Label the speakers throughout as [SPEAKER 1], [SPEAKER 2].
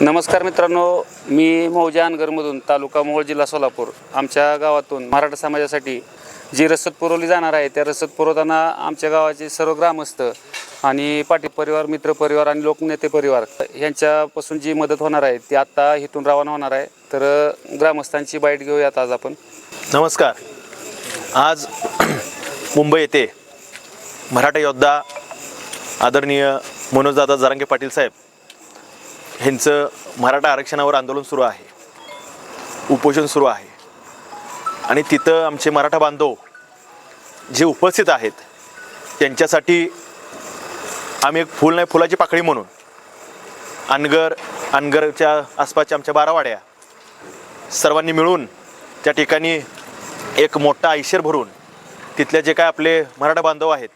[SPEAKER 1] नमस्कार मित्रांनो मी मौजा अनगरमधून तालुका मोहोळ जिल्हा सोलापूर. आमच्या गावातून मराठा समाजासाठी जी रसद पुरवली जाणार आहे त्या रसद पुरवताना आमच्या गावाचे सर्व ग्रामस्थ आणि पाटील परिवार मित्र परिवार आणि लोकनेते परिवार यांच्यापासून जी मदत होणार आहे ती आत्ता इथून रवाना होणार आहे. तर ग्रामस्थांची बाईट घेऊयात आज आपण.
[SPEAKER 2] नमस्कार. आज मुंबई येथे मराठा योद्धा आदरणीय मनोजदादा जरांगे पाटील साहेब ह्यांचं मराठा आरक्षणावर आंदोलन सुरू आहे. उपोषण सुरू आहे. आणि तिथं आमचे मराठा बांधव जे उपस्थित आहेत त्यांच्यासाठी आम्ही एक फुल नाही फुलाची पाकळी म्हणून अनगर अनगरच्या आसपासच्या आमच्या बारावाड्या सर्वांनी मिळून त्या ठिकाणी एक मोठा ऐशर भरून तिथले जे काय आपले मराठा बांधव आहेत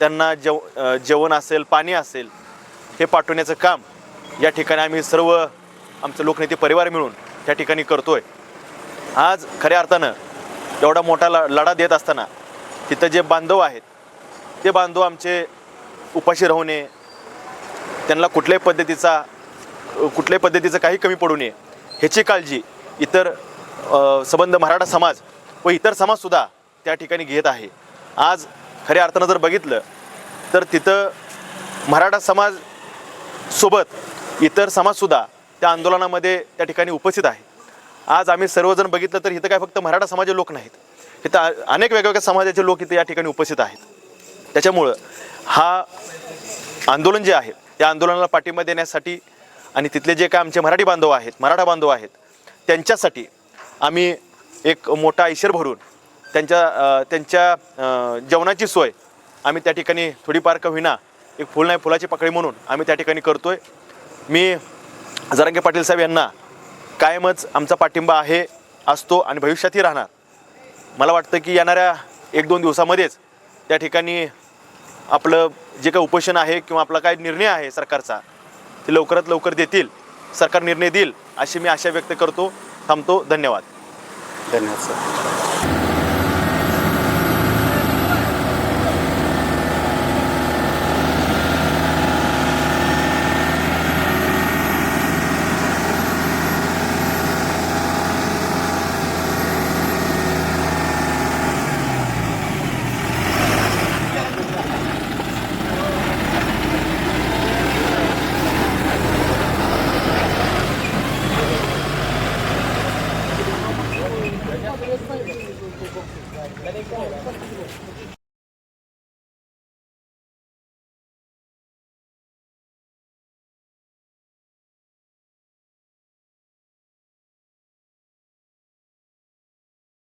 [SPEAKER 2] त्यांना जेव जेवण असेल पाणी असेल हे पाठवण्याचं काम या ठिकाणी आम्ही सर्व आमचं लोकनेते परिवार मिळून त्या ठिकाणी करतो आहे आज खऱ्या अर्थानं एवढा मोठा ल लढा देत असताना तिथं जे बांधव आहेत ते बांधव आमचे उपाशी राहू नये त्यांना कुठल्याही पद्धतीचा कुठल्याही पद्धतीचं काही कमी पडू नये. ह्याची काळजी इतर संबंध मराठा समाज व इतर समाजसुद्धा त्या ठिकाणी घेत आहे. आज खऱ्या अर्थानं जर बघितलं तर तिथं मराठा समाज सोबत इतर समाजसुद्धा त्या आंदोलनामध्ये त्या ठिकाणी उपस्थित आहे. आज आम्ही सर्वजण बघितलं तर इथं काय फक्त मराठा समाजाचे लोक नाहीत. इथं अनेक वेगवेगळ्या समाजाचे लोक इथे या ठिकाणी उपस्थित आहेत. त्याच्यामुळं हा आंदोलन जे आहे त्या आंदोलनाला पाठिंबा देण्यासाठी आणि तिथले जे काय आमचे मराठी बांधव आहेत मराठा बांधव आहेत त्यांच्यासाठी आम्ही एक मोठा ऐशर भरून त्यांच्या त्यांच्या जेवणाची सोय आम्ही त्या ठिकाणी थोडीफार का होईना एक फुल नाही फुलाची पाकळी म्हणून आम्ही त्या ठिकाणी करतो आहे मी जरांगे पाटील साहेब यांना कायमच आमचा पाठिंबा आहे असतो आणि भविष्यातही राहणार. मला वाटतं की येणाऱ्या एक दोन दिवसामध्येच त्या ठिकाणी आपलं जे काही उपोषण आहे किंवा आपला काय निर्णय आहे सरकारचा ते लवकरात लवकर देतील सरकार निर्णय देईल अशी मी आशा व्यक्त करतो थांबतो. धन्यवाद.
[SPEAKER 1] धन्यवाद सर. Thank you.